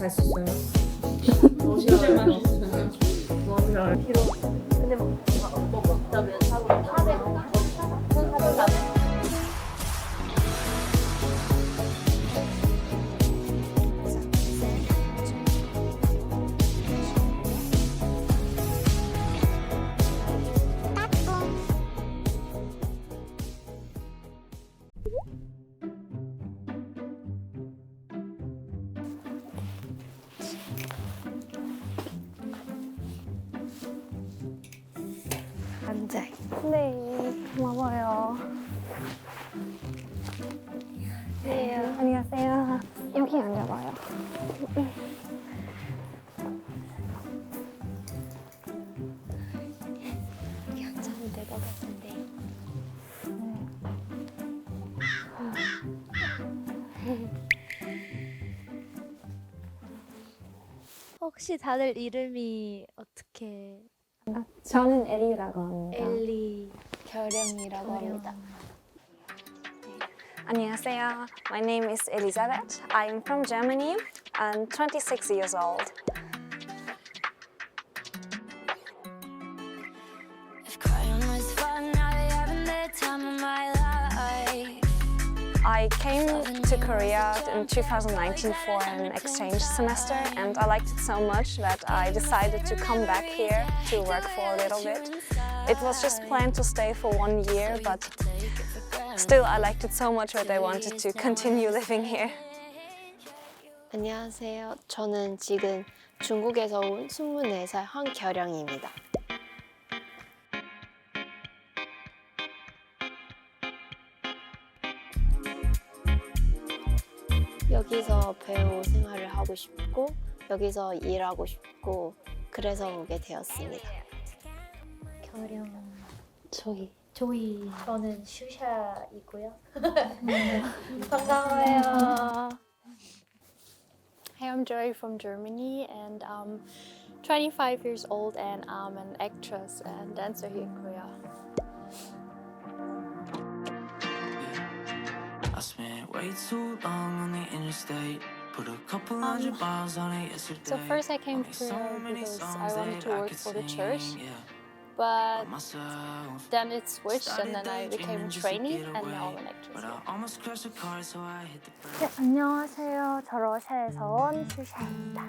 할수 있어요. 진짜 맛있어요. 근데 뭐 하루에 손 사는 네, 고마워요. 네, 안녕하세요. 여기 앉아봐요. 여기 앉아도 될것 같은데. 혹시 다들 이름이 저는 엘리라고 합니다. 엘리 결영이라고 합니다. 안녕하세요. My name is Elisabeth. I'm from Germany. I'm 26 years old. If crying I came to Korea in 2019 for an exchange semester and I liked it so much that I decided to come back here to work for a little bit. It was just planned to stay for one year, but still I liked it so much that I wanted to continue living here. 안녕하세요. 저는 지금 중국에서 온 24살 황결영입니다. 여기서 배우 생활을 하고 싶고 여기서 일하고 싶고 그래서 오게 되었습니다. 결영 저희 조이 저는 슈샤이고요. 반가워요. Hey, I'm Joy from Germany and I'm 25 years old and I'm an actress and dancer here in Korea. I spent way too long on the interstate. Put a couple hundred miles on it yesterday. So first I came Only to so Korea many because I songs wanted to that work could for the sing, church, Yeah, but myself. then it switched and Started then I became a daydreaming just to trainee get and now I'm away, an actress. But here. I almost crashed the car, so I hit the brakes. 네, 안녕하세요. 저 러시아에서 온 슈샤입니다.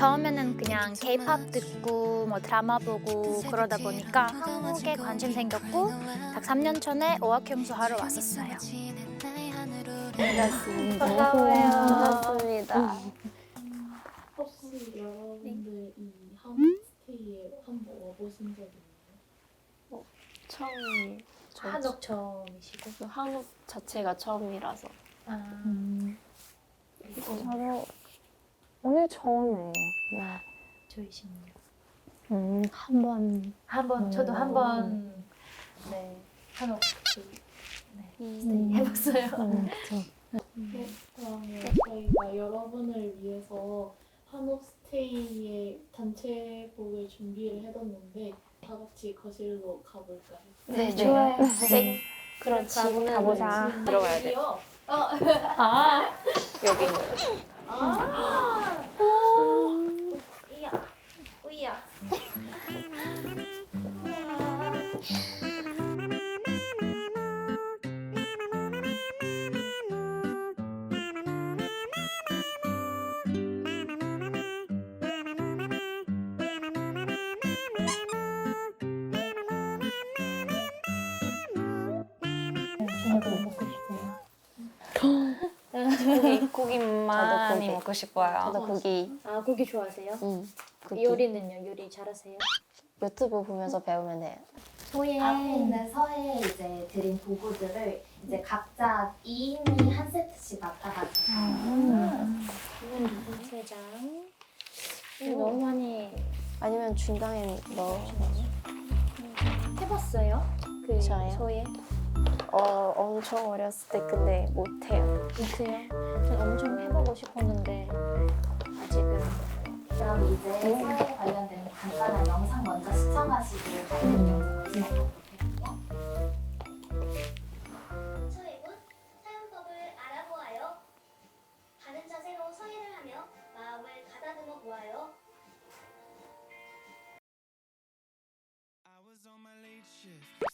처음에는 그냥 K-팝 듣고 뭐 드라마 보고 그러다 보니까 한국에 관심 생겼고 딱 3년 전에 어학연수 하러 왔었어요. 반갑습니다. 반가워요. 반갑습니다. 혹시 여러분들 이 홈스테이에 한번 와보신 적 있나요? 처음 저 한국 처음이시고. 저 한국 자체가 처음이라서 아, 저도 오늘 처음이에요. 네. 조이시네요. 음, 한 번 한번 저도 한번 네 네, 음. 해봤어요. 음, 그쵸. 네, 그러면 저희가 여러분을 위해서 한옥 스테이의 단체복을 준비를 해뒀는데 다 같이 거실로 가볼까요? 네, 좋아요. 네. 그럼 지금 가보자. 들어가야 돼. 여기요? 아. 아, 이야, 우야. 고기, 고기 많이 고기. 먹고 싶어요. 저도 고기. 아 고기 좋아하세요? 응. 고기. 요리는요? 요리 잘하세요? 유튜브 보면서 배우면 돼요. 소예. 앞에 있는 서에 이제 드린 도구들을 이제 각자 2인이 한 세트씩 맡아가지고 세장. 너무 많이 아니면 중간에 넣어. 해봤어요? 그 저요? 소예? 어, 엄청 어렸을 때 근데 못해요. 못해요? 전 엄청 해보고 싶었는데 아직은 그럼 이제 생계 관련된 간단한 영상 먼저 시청하시고 관련 바랍니다.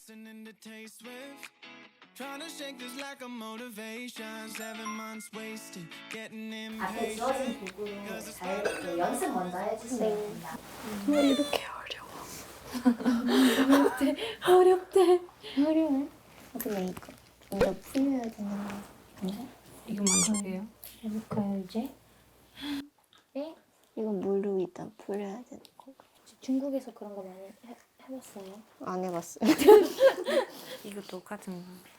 Listening to Taylor Swift. 앞에. 주어진 도구로 잘 이렇게 연습 먼저 해주시면 됩니다. 어렵대. 어려워. 근데 이거 이거 풀려야 되는 건데? 이거 만족해요? 해볼까요 이제? 이거 물로 일단 풀려야 되는 건가? 중국에서 그런 거 많이 해, 해봤어요? 안 해봤어요. 이거 똑같은 거.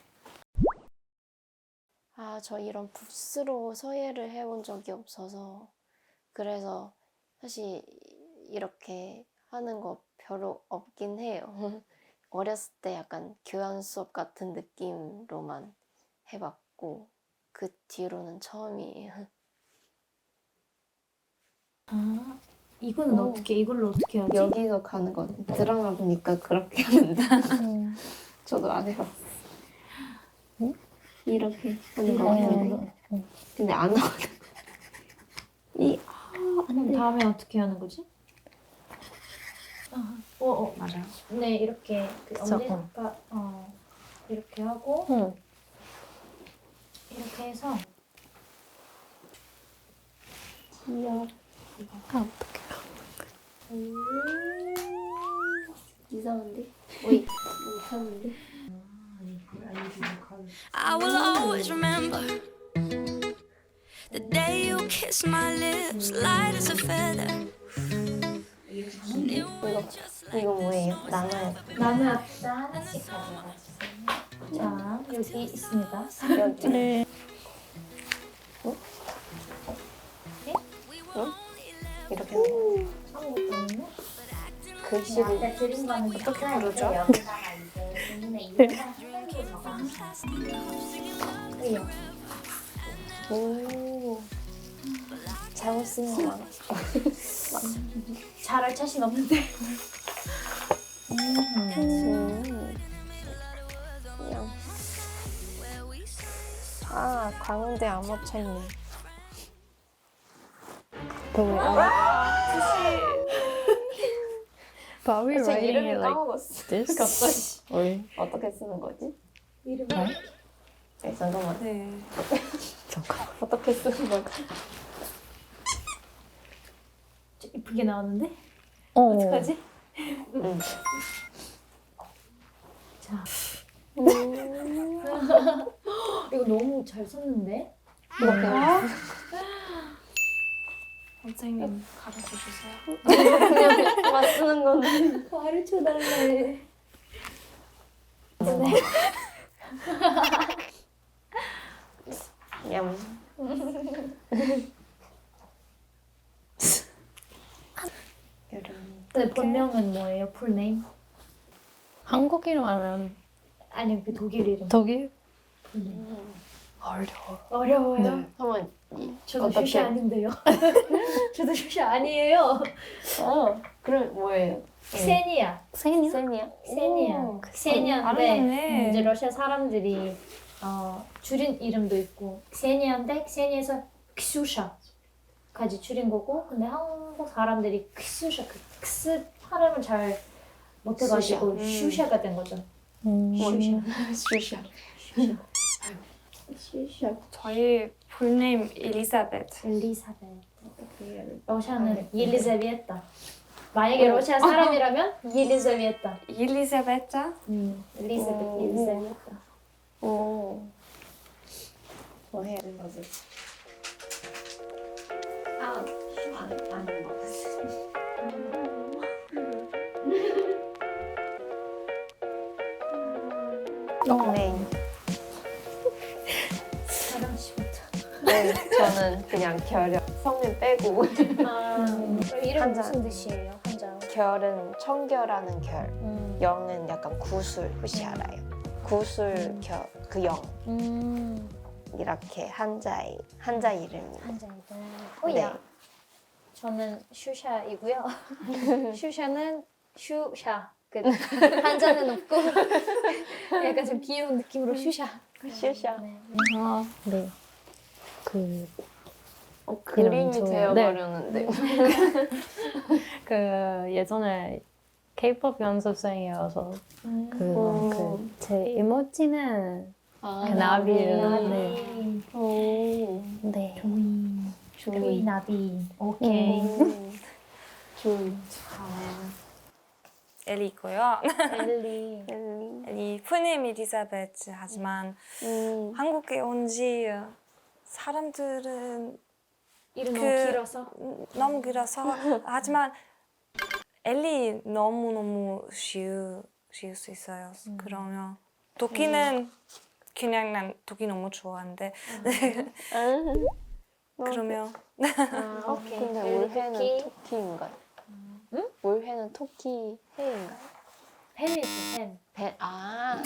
아, 저 이런 붓으로 서예를 해본 적이 없어서 그래서 사실 이렇게 하는 거 별로 없긴 해요. 어렸을 때 약간 교양 수업 같은 느낌로만 해봤고 그 뒤로는 처음이에요. 아 이거는 오. 어떻게 이걸로 어떻게 하지? 여기서 가는 건 드라마 보니까 그렇게 하는데 음. 저도 안 해봤어요. 이렇게 하는 거 같은데 근데 안 나오는 이 그럼 다음에 어떻게 하는 거지? 아, 어, 어, 맞아요. 네 이렇게 그 그쵸, 엄지가 어 이렇게 하고 응. 이렇게 해서 귀여워. 아, 어떡해. 이상한데? 어이, 이상한데? I will always remember the day you kissed my lips, light as a feather. 이거, 이거 뭐예요? 나눠야 돼. 나는 앞자 하나씩 가져가 주세요. 자 여기 있습니다. 여기. 네. 이렇게 하는 거. 아무것도 없네. 글씨를 아까 드린 거는 어떻게 부르죠? 여기다가 이제 본인의 이름 오. 잘못 쓰는 거 많아. 잘할 자신 없는데. 음. 그냥. 아, 광운대 암호차이네. But we're 제 writing 이름을 it like 까먹었어. this. 갑자기. 뭘? 어떻게 쓰는 거지? 이름 네, 잠깐만. 네. 잠깐. 어떻게 쓰는 거지? 이쁘게 나왔는데? 어. 어떡하지? 응. 자. 이거 너무 잘 썼는데? 이렇게. 선생님 가르쳐 주세요. 그냥 막 쓰는 건데. 가르쳐 달래. 얌. 여름. 근데 본명은 뭐예요? 풀네임? 한국 이름 아니면 아니면 그 독일 이름? 독일? 어려워. 어려워요. 네. 한번 이- 저도 슈시 아닌데요. 저도 슛이 아니에요. 어, 그럼 뭐예요? 세니아. 세니아? 세니아. 세니아. 세니인데 이제 러시아 사람들이 어, 줄인 이름도 있고 세니인데 세니에서 큐샤까지 줄인 거고 근데 한국 사람들이 큐샤 그 크 발음을 잘 못해가지고 음. 슈샤가 된 거죠. 음. 슈샤. 슈샤. 슈샤. 저희 풀네임 엘리자베트. 엘리사벳. 러시아는 옐리자베타. 만약에 러시아 사람이라면 옐리자베타. 엘리자베타? 음, 엘리사벳, 오. 옐리자베타. 오. 뭐 해야 되는 거지? 아, 안, 안 먹었어. 네. 네, 저는 그냥 결연. 성은 빼고. 아, 그럼 이름 한자. 무슨 뜻이에요? 한자. 결은 청결하는 결. 음. 영은 약간 구술 혹시 알아요? 구술 결, 그 영. 음. 이렇게 한자의 한자 이름이. 한자이다. 네. 오야. 저는 슈샤이고요. 슈샤는 슈샤. 그 한자는 없고 약간 좀 귀여운 느낌으로 슈샤. 슈샤. 네. 아, 네. 그, 어, 그림이 좋아요. 되어버렸는데. 그 예전에 K-pop 연습생이어서 그, 그제 이모티는 아, 그 나비예요. 나비. 네. 오. 네. 조이 조이 조이. 나비 오케이 음. 조이. 엘리고요. 엘리 엘리. 엘리 푸님 이리자베트 하지만 음. 한국에 온 지 사람들은 이름 그- 너무 길어서 음, 너무 길어서 하지만 엘리 너무 너무 쉬우 쉬울 수 있어요. 그러면 도끼는 그냥 난 도끼 너무 좋아하는데 그러면 아, 어, 오케이 근데 올해는 토끼 토끼인가요? 응? 올해는 토끼 해인가요? 햄이지 햄 배, 아.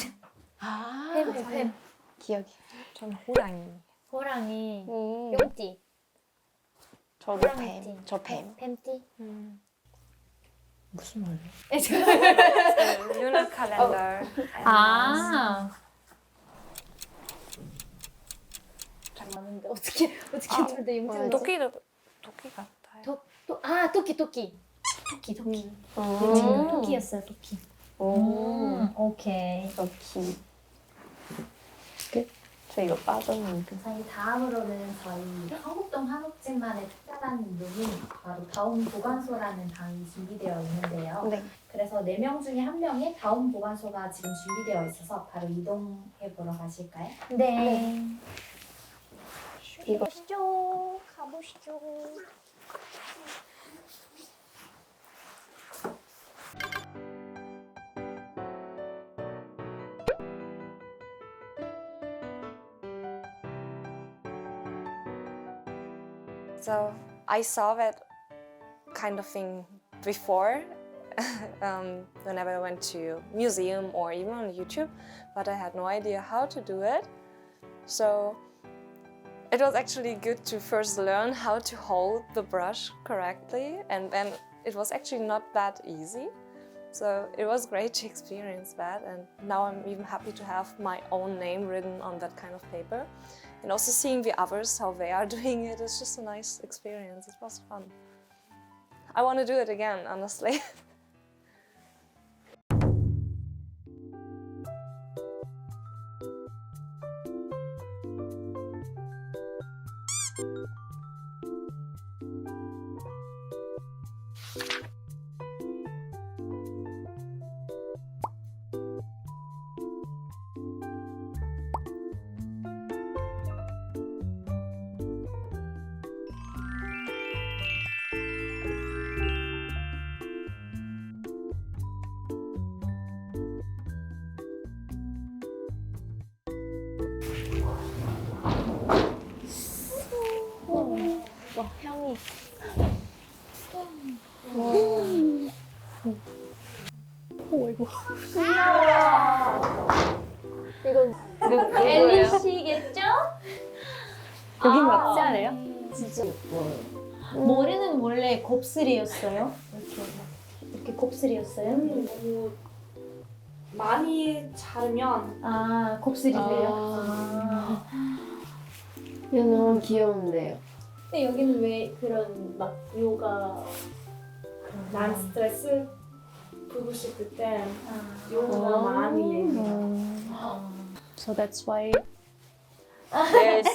아. 햄, 햄, 햄. 기억이. 전 호랑이. 호랑이 음. 뿅띠 저도 호랑이띠. 뱀. 저 뱀. 뱀띠 무슨 말이야? 루나 칼렌더. 아 많은데 어떻게 어떻게 아, 둘다 영상 도끼도 도끼 같아요. 아 토끼 토끼 토끼 토끼 음. 토끼였어요 토끼 오. 음, 오케이. 끝? 저 이거 빠졌는데. 저희 다음으로는 저희 성북동 한옥집만의 특별한 룸이 바로 다운 보관소라는 방이 준비되어 있는데요. 네. 그래서 네 명 중에 한 명의 다운 보관소가 지금 준비되어 있어서 바로 이동해 보러 가실까요? 네 이거. 가보시죠 가보시죠 So I saw that kind of thing before um, whenever I went to museum or even on YouTube, but I had no idea how to do it. So it was actually good to first learn how to hold the brush correctly, and then it was actually not that easy. So it was great to experience that, and now I'm even happy to have my own name written on that kind of paper. And also seeing the others, how they are doing it, is just a nice experience. It was fun. I want to do it again, honestly. 향이. 엘리씨겠죠? 여기 맞지 않아요? 진짜 예뻐요. 머리는 원래 곱슬이었어요 이렇게 이렇게 곱슬이었어요 너무 많이 자르면 아 곱슬이세요? 아. 이거 너무 귀여운데요. 근데 여기는 왜 그런 막 요가 난 스트레스 풀고 싶을 때 아, 요가 많이 해. So that's why There's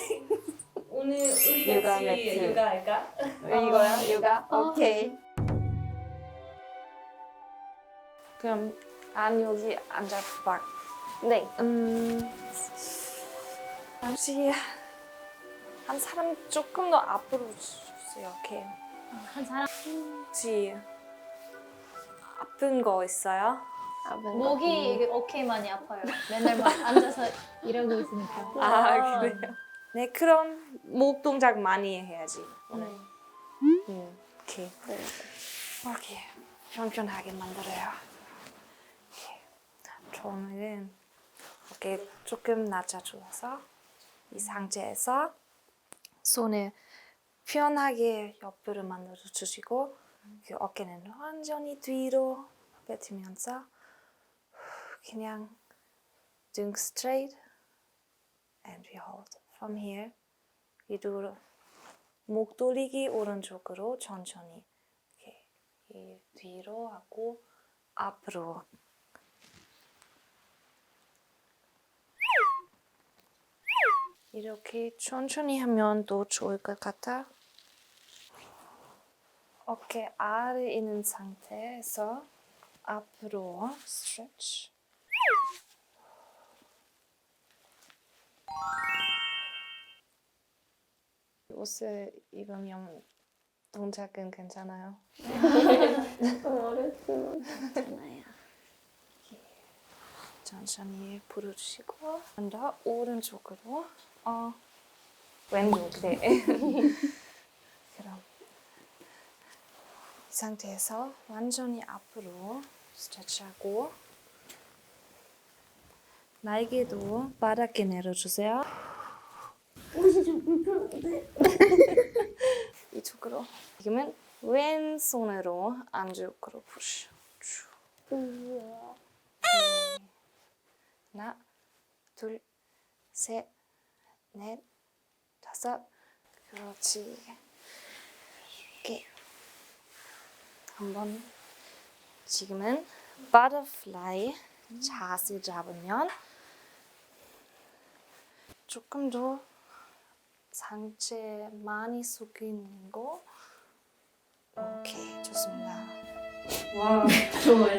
오늘 우리 요가 같이 매트. 요가 할까? 이거야, 요가? 오케이. 그럼 안 여기 앉아봐. 네. 음, 혹시 한 사람 조금 더 앞으로 주세요. 이렇게. 한 사람 혹시 아픈 거 있어요? 아픈 목이 이게 오케이 많이 아파요 맨날 막 앉아서 일하고 있으니까 아, 그래요? 네, 그럼 목 동작 많이 해야지. 오늘. 음, 오케이. 네. 이렇게 편편하게 만들어요. 이렇게. 이렇게 조금 낮춰줘서 이 상태에서 손을 편하게 옆으로 만들어 주시고 그 어깨는 완전히 뒤로 뱉으면서 그냥 등 straight and we hold from here. 위로 목 돌리기 오른쪽으로 천천히 이렇게 이 뒤로 하고 앞으로 이렇게 천천히 하면 더 좋을 것 같아. 어깨 아래 있는 상태에서 앞으로 스트레치. 옷을 입으면 동작은 괜찮아요. 괜찮아요. 천천히 부르시고 먼저 오른쪽으로 어 왼쪽 네 그럼 이 상태에서 완전히 앞으로 스트레치하고 날개도 바닥에 내려주세요. 이쪽으로. 지금은 왼손으로 안쪽으로 푸시 쭉. 하나, 둘, 셋, 넷, 다섯. 그렇지. 이렇게. 한번. 지금은 버터플라이 자세 잡으면 조금 더 상체 많이 숙이는 거. 오케이, 좋습니다. 와 좋아요.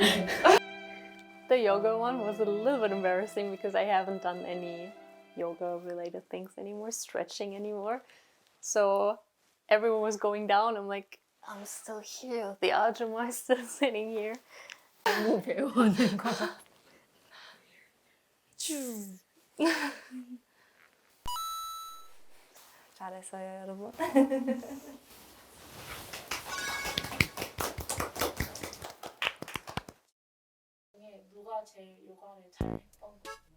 The yoga one was a little bit embarrassing because I haven't done any yoga related things anymore, stretching anymore. So everyone was going down. I'm like, I'm still here. The Ajumma is still sitting here. 너무 배워하는 거. 잘했어요, 여러분. 누가 제일 요가를 잘했던 I think 거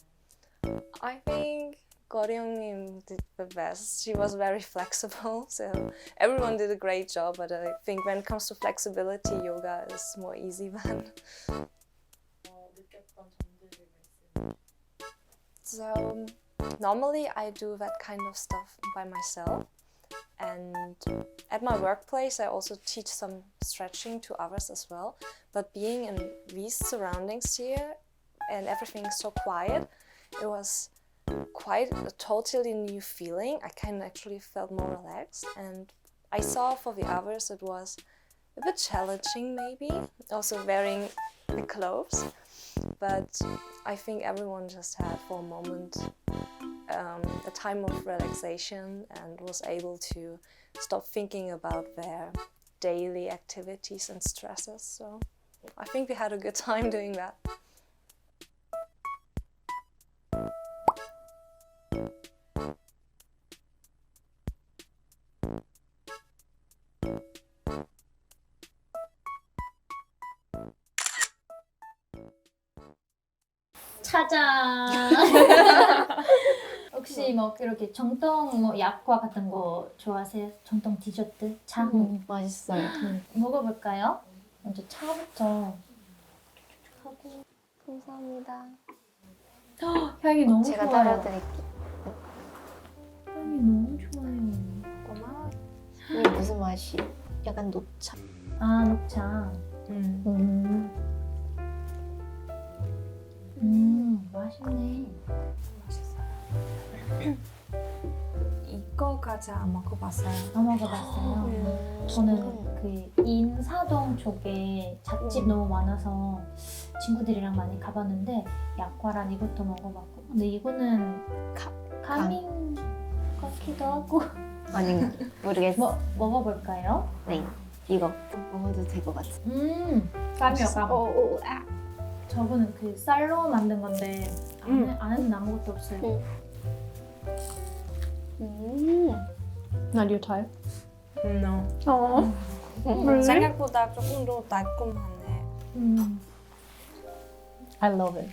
I think Goryeongnim did the best. She was very flexible, so everyone did a great job. But I think when it comes to flexibility, yoga is more easy than. So normally I do that kind of stuff by myself. And at my workplace, I also teach some stretching to others as well. But being in these surroundings here and everything so quiet, it was quite a totally new feeling. I kind of actually felt more relaxed. And I saw for the others it was a bit challenging, maybe, also wearing the clothes. But I think everyone just had for a moment um, a time of relaxation and was able to stop thinking about their daily activities and stresses. So I think we had a good time doing that. 혹시 뭐 이렇게 정통 뭐 약과 같은 거 좋아하세요? 정통 디저트, 차 음, 맛있어요. 음, 먹어볼까요? 먼저 차부터 하고 감사합니다. 향이 너무 제가 좋아요. 따라드릴게요. 향이 너무 좋아요. 고마워. 이게 무슨 맛이? 약간 녹차. 아 녹차. 음. 음. 음 맛있네. 까지 안 먹어봤어요. 안 먹어봤어요. 음. 저는 그 인사동 쪽에 잣집 너무 많아서 친구들이랑 많이 가봤는데 약과랑 이것도 먹어봤고 근데 이거는 가- 가민 같기도 하고 아니 모르겠어. 뭐 먹어볼까요? 네. 이거 먹어도 될 것 같아. 음 깜이요 깜. 오, 오, 아. 저거는 그 쌀로 만든 건데 음. 안에 안에는 아무것도 없어요. 음. Not your type. No. Oh. 생각보다 조금 더 달콤하네. 음. I love it.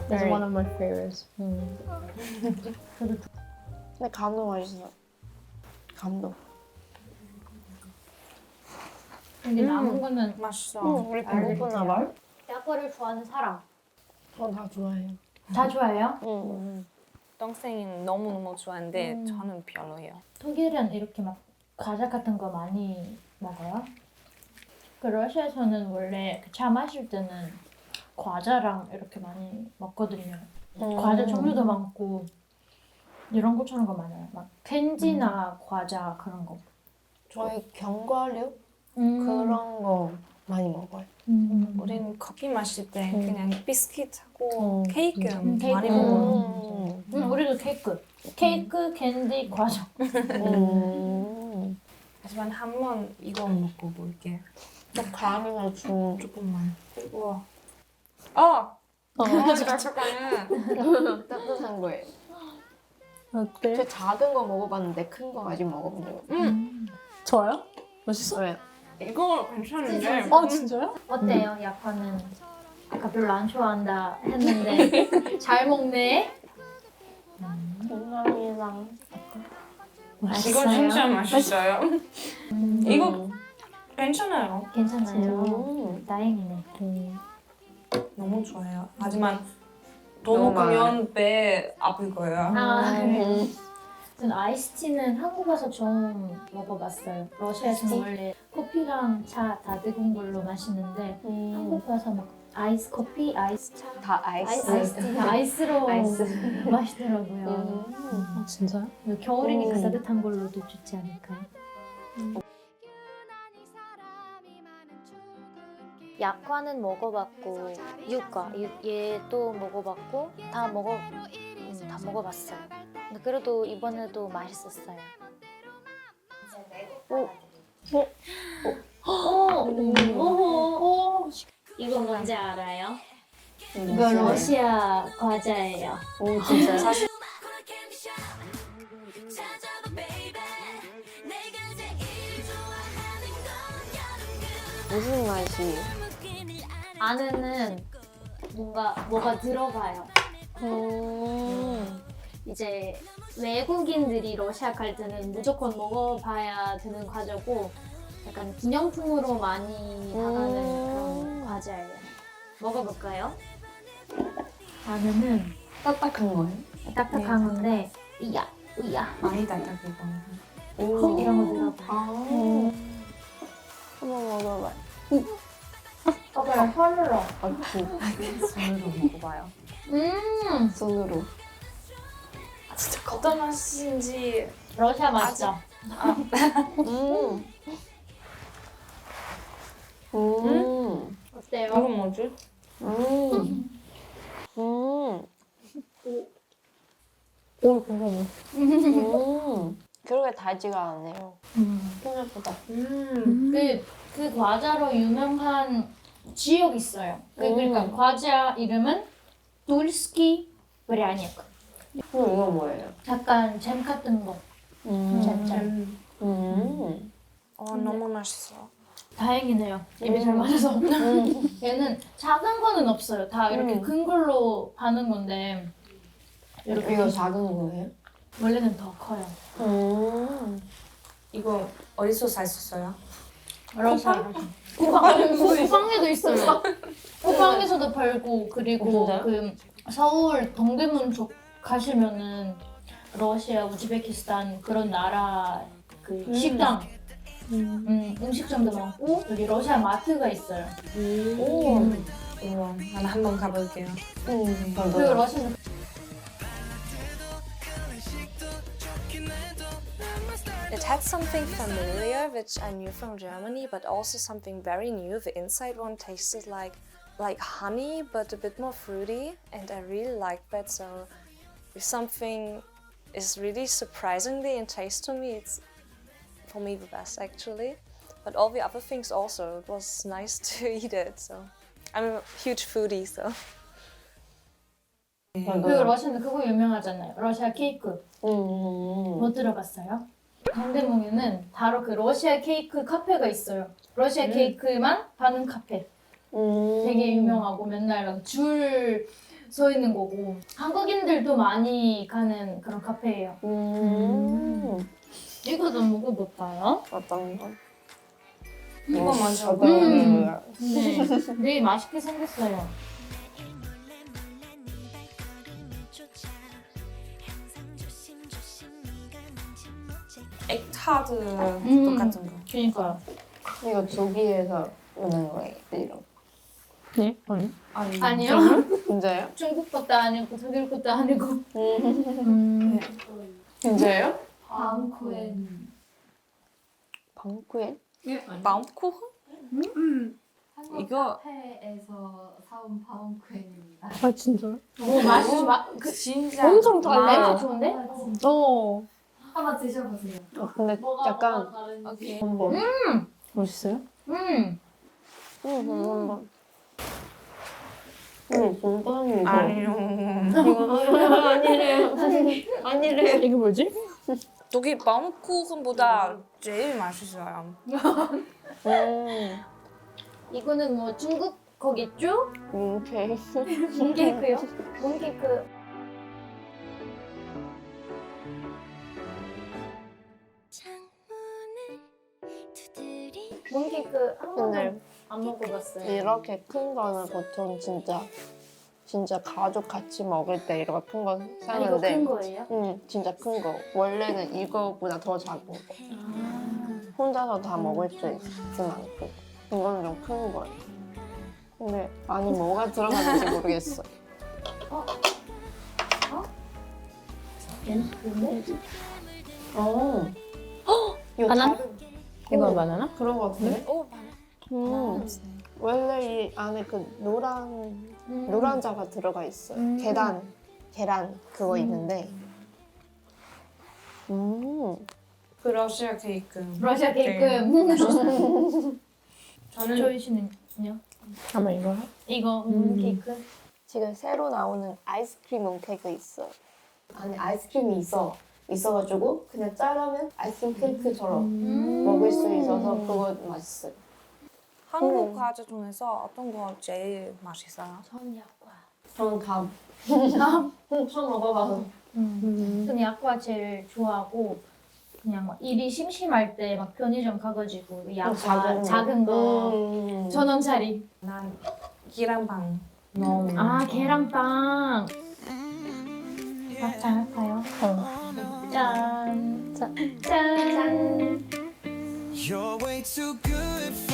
It's Very. one of my favorites. 저도 근데 감도 맛있어. 감도. 여기 남은 거는 맛있어. 우리 배고프나 봐. 약과를 좋아하는 사람 저다 좋아해요. 다 좋아해요? 응. 동생이 너무너무 좋아하는데 음. 저는 별로예요. 독일은 이렇게 막 과자 같은 거 많이 먹어요? 그 러시아에서는 원래 그차 마실 때는 과자랑 이렇게 많이 먹거든요. 과자 종류도 많고 이런 것처럼 거 많아요. 막 캔디나 과자 그런 거. 저희 견과류 음. 그런 거 많이 먹어요. 음. 우린 커피 마실 때 그냥 비스킷하고 음. 케이크 음, 케이크. 많이 먹어요. 음. 음, 우리도 케이크. 케이크, 캔디, 과자. 음. 하지만 한 번 이거 먹고 볼게. 또 가루가 좀 조금만. 우와. 어! 강아지가 잠깐은 따뜻한 거예요. 어때? 저 작은 거 먹어봤는데 큰 거 아직 먹어본 적 없어요. 좋아요? 맛있어? 왜? 이거 괜찮은데. 아 진짜요? 어때요? 약화는 아까 별로 안 좋아한다 했는데 잘 먹네. 감사합니다. 이거 진짜 맛있어요. 음, 이거 괜찮아요. 괜찮아요. 음. 다행이네. 너무 좋아요. 하지만 너무 너무 크면 배 아플 거예요. 아, 음. 전 아이스티는 한국 와서 처음 먹어봤어요. 러시아에서는 원래 커피랑 차 다 뜨거운 걸로 마시는데 음. 한국 와서 막 아이스 커피, 아이스 차, 다 아이스, 아이스. 아이스티 다 아이스로 아이스. 마시더라고요. 음. 아 진짜요? 겨울이니까 음. 따뜻한 걸로도 좋지 않을까요? 약과는 먹어봤고 육과 육- 얘도 먹어봤고 다 먹어 음, 다 먹어봤어요. 근데 그래도 이번에도 맛있었어요. 오, 오, 오, 오, 이거 뭔지 알아요? 이거 러시아 과자예요. 오 제일 좋아하는 건 여름뷰 무슨 맛이? 안에는 뭔가 뭐가 들어가요. 음. 이제 외국인들이 러시아 갈 때는 무조건 먹어봐야 되는 과자고 약간 기념품으로 많이 나가는 음. 그런 과자예요. 먹어볼까요? 안에는 딱딱한 거예요? 딱딱한 건데 이야 이야 많이 달달해 오. 이런 거 들어가요. 아. 한번 먹어봐. 아빠 혀를 아프. 손으로 먹어봐요. 음 손으로. 어떤 맛인지 러시아 맛있죠? 음. 음. 어때요? 이건 뭐지? 음. 음. 오 궁금해. 음. 그렇게 달지가 않네요. 음. 생각보다. 음. 그, 그 과자로 유명한 지역 있어요. 그, 음. 그러니까 과자 이름은 둘스키 브라닉. 그럼 이거 뭐예요? 약간 잼 같은 거. 음. 잼잼. 음. 어 너무 맛있어. 다행이네요. 입이 잘 맞아서. 얘는 작은 거는 없어요. 다 이렇게 음. 큰 걸로 파는 건데 이렇게 이거 작은 거예요? 원래는 더 커요. 음. 이거 어디서 샀었어요? 쿠팡? 쿠팡? 쿠팡에도 있어요. 쿠팡에서도 팔고 그리고 진짜요? 그 서울 동대문 쪽 가시면은 러시아, 우즈베키스탄 그런 나라 그 식당 음, 음식점도 많고 여기 러시아 마트가 있어요. 오. 우와, 난 한번 가볼게요. 음. 그리고 러시아는 It had something familiar, which I knew from Germany, but also something very new. The inside one tasted like like honey, but a bit more fruity, and I really liked that. So, if something is really surprisingly in taste to me, it's for me the best actually. But all the other things also, it was nice to eat it. So, I'm a huge foodie, so. 그리고 러시아는 그거 유명하잖아요. 러시아 케이크. 음. 뭐 들어봤어요? 동대문에는 바로 그 러시아 케이크 카페가 있어요. 러시아 케이크만 파는 카페. 음. 되게 유명하고 맨날 줄 서 있는 거고 한국인들도 많이 가는 그런 카페예요. 음. 이거도 먹어볼까요? 어떤 거? 이거 먼저 어떤 음. 네, 되게 맛있게 생겼어요. 액타드 음. 똑같은 거. 그러니까요. 이거 조기에서 오는 거예요. 이런. 네? 아니. 아니요. 진짜요? 중국 것도 아니고 독일 것도 아니고. 음. 진짜요? 바움쿠엔 방구엔? 마음코흐? 한국 이거- 카페에서 사온 바움쿠엔입니다. 아 진짜요? 뭐 맛이 마, 그 진짜 엄청 달라요. 냄새 좋은데? 어. 한번 드셔보세요. 근데 약간 오케이. 한번. 맛있어요? 음. 응, 건강이 아니요. 아니래요. 아니래요. 이게 뭐지? 독일 마음코흐보다 제일 맛있어요. 음, 이거는 뭐 중국 거겠죠? 뭉케. 문케이크요? 문 케이크. 창문을 두드리 문케이크 한 번도 근데 안 먹어봤어요. 이렇게 큰 거는 보통 진짜 진짜 가족 같이 먹을 때 이렇게 큰 거 아, 이거 사는데 큰 거예요? 응 진짜 큰 거 원래는 이거보다 더 작은 거 혼자서 다 먹을 수 있진 않고 이거는 좀큰 거예요 근데 안에 뭐가 들어가는지 모르겠어 괜찮은데? 어 이거 바나나? 어, 바나나? 그런 거 같은데? 오, 음. 원래 이 안에 그 노란 노란 자가 들어가 있어요. 음. 계란 계란 그거 있는데. 음. 그 러시아 케이크. 러시아 케이크. 네. 저는 조이 씨는요? 아마 이거. 이거 음. 문케이크. 지금 새로 나오는 아이스크림 몬케이크 있어. 안에 아이스크림이 있어. 있어가지고 그냥 자르면 아이스크림 케이크처럼 음. 먹을 수 있어서 그거 맛있어요. 한국 음. 과자 중에서 어떤 거 제일 맛있어요? 전 약과. 저는 감. 응, 처음 먹어봐서. 음. 저는 약과 제일 좋아하고 그냥 막 일이 심심할 때 막 편의점 가가지고 약과 작은 거. 작은 거 음. 천 원짜리. 난 계란빵 너무. 아 계란빵. 맛잘 할까요? 짠. 짠. 짠. You're way too good for.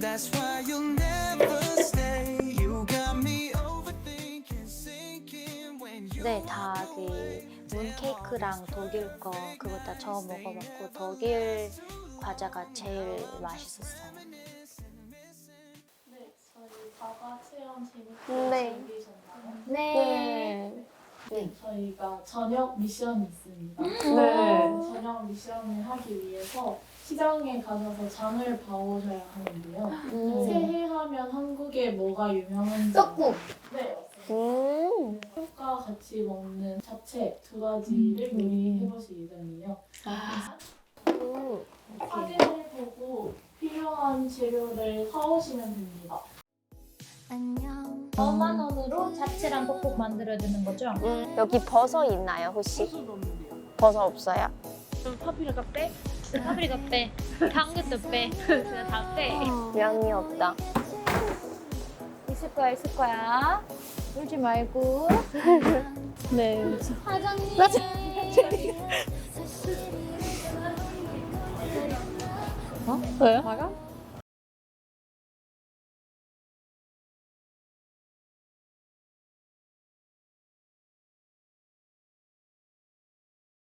That's why you'll never stay. You got me overthinking, sinking when you. 네, 다 그 문케이크랑 독일 거 그거 다 처음 먹어봤고 독일 과자가 제일 맛있었어요. 네, 저희 사과 체험 재밌게 네. 즐기셨나요? 네. 네, 저희가 저녁 미션이 있습니다. 네. 저녁 미션을 하기 위해서 시장에 가셔서 장을 봐오셔야 하는데요. 음. 새해 하면 한국에 뭐가 유명한지 떡국. 네, 맞습니다. 음. 떡과 같이 먹는 잡채 두 가지를 요리해 보실 예정이에요. 음. 사진을 보고 필요한 재료를 사오시면 됩니다. 안녕 5만 원으로 잡채랑 볶음 만들어야 되는 거죠? 음. 여기 버섯 있나요 혹시? 버섯 없어요? 파프리카 빼? 파프리카 빼. 단 것도 빼. 그냥 다 빼. 면이 없다. 있을 거야, 있을 거야. 울지 말고. 네. 사장님. 왜요?